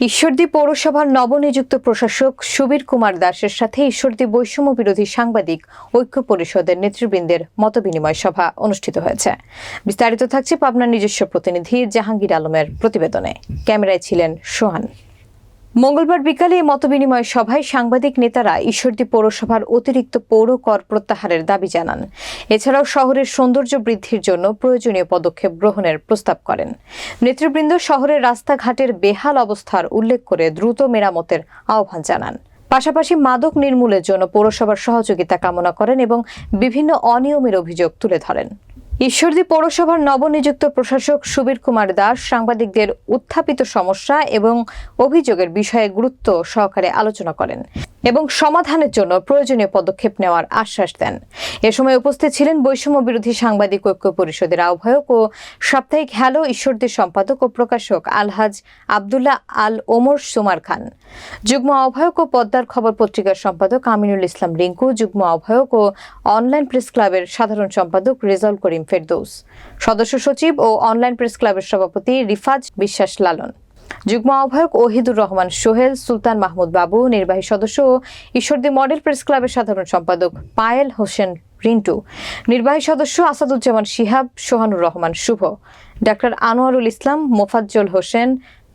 ঈশ্বরদী পৌরসভার নবনিযুক্ত প্রশাসক সুবীর কুমার দাসের সাথে ঈশ্বরদী বৈষম্য বিরোধী সাংবাদিক ঐক্য পরিষদের নেতৃবৃন্দের মতবিনিময় সভা অনুষ্ঠিত হয়েছে। বিস্তারিত থাকছে পাবনার নিজস্ব প্রতিনিধি জাহাঙ্গীর আলমের প্রতিবেদনে। ক্যামেরায় ছিলেন সোহান। মঙ্গলবার বিকালে মতবিনিময় সভায় সাংবাদিক নেতারা ঈশ্বরদী পৌরসভার অতিরিক্ত পৌর কর প্রত্যাহারের দাবি জানান। এছাড়াও শহরের সৌন্দর্য বৃদ্ধির জন্য প্রয়োজনীয় পদক্ষেপ গ্রহণের প্রস্তাব করেন। নেতৃবৃন্দ শহরের রাস্তাঘাটের বেহাল অবস্থার উল্লেখ করে দ্রুত মেরামতের আহ্বান জানান। পাশাপাশি মাদক নির্মূলের জন্য পৌরসভার সহযোগিতা কামনা করেন এবং বিভিন্ন অনিয়মের অভিযোগ তুলে ধরেন। ঈশ্বরদী পৌরসভার নবনিযুক্ত প্রশাসক সুবীর কুমার দাস সাংবাদিকদের উত্থাপিত সমস্যা এবং অভিযোগের বিষয়ে গুরুত্ব সহকারে আলোচনা করেন। এবং সমাধানের জন্য প্রয়োজনীয় পদক্ষেপ নেওয়ার আশ্বাস দেন। এ সময় উপস্থিত ছিলেন বৈষম্য বিরোধী সাংবাদিক ঐক্য পরিষদের আহ্বায়ক ও সাপ্তাহিক হ্যালো ঈশ্বরদের সম্পাদক ও প্রকাশক আলহাজ আবদুল্লাহ আল ওমর সুমার খান। যুগ্ম আহ্বায়ক ও পদ্মার খবর পত্রিকার সম্পাদক আমিনুল ইসলাম রিঙ্কু, যুগ্ম আহ্বায়ক ও অনলাইন প্রেস ক্লাবের সাধারণ সম্পাদক রেজাউল করিম ফেরদৌস। সদস্য সচিব ও অনলাইন প্রেস ক্লাবের সভাপতি রিফাজ বিশ্বাস লালন। যুগ্ম আহ্বায়ক ওহিদুর রহমান সোহেল, সুলতান মাহমুদ বাবু, নির্বাহী সদস্য ও ঈশ্বরদী মডেল প্রেস ক্লাবের সাধারণ সম্পাদক পায়েল হোসেন রিন্টু। নির্বাহী সদস্য আসাদুজ্জামান শিহাব, সোহানুর রহমান শুভ। ডাক্তার আনোয়ারুল ইসলাম, মোফাজ্জল হোসেন,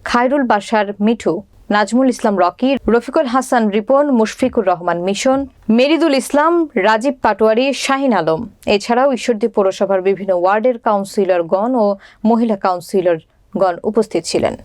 খায়রুল বাসার মিঠু। নাজমুল ইসলাম রকি, রফিকুল হাসান রিপন, মুশফিকুর রহমান মিশন। মেরিদুল ইসলাম, রাজীব পাটোয়ারি, শাহিন আলম। এছাড়াও ঈশ্বরদী পৌরসভার বিভিন্ন ওয়ার্ডের কাউন্সিলরগণ ও মহিলা কাউন্সিলরগণ উপস্থিত ছিলেন।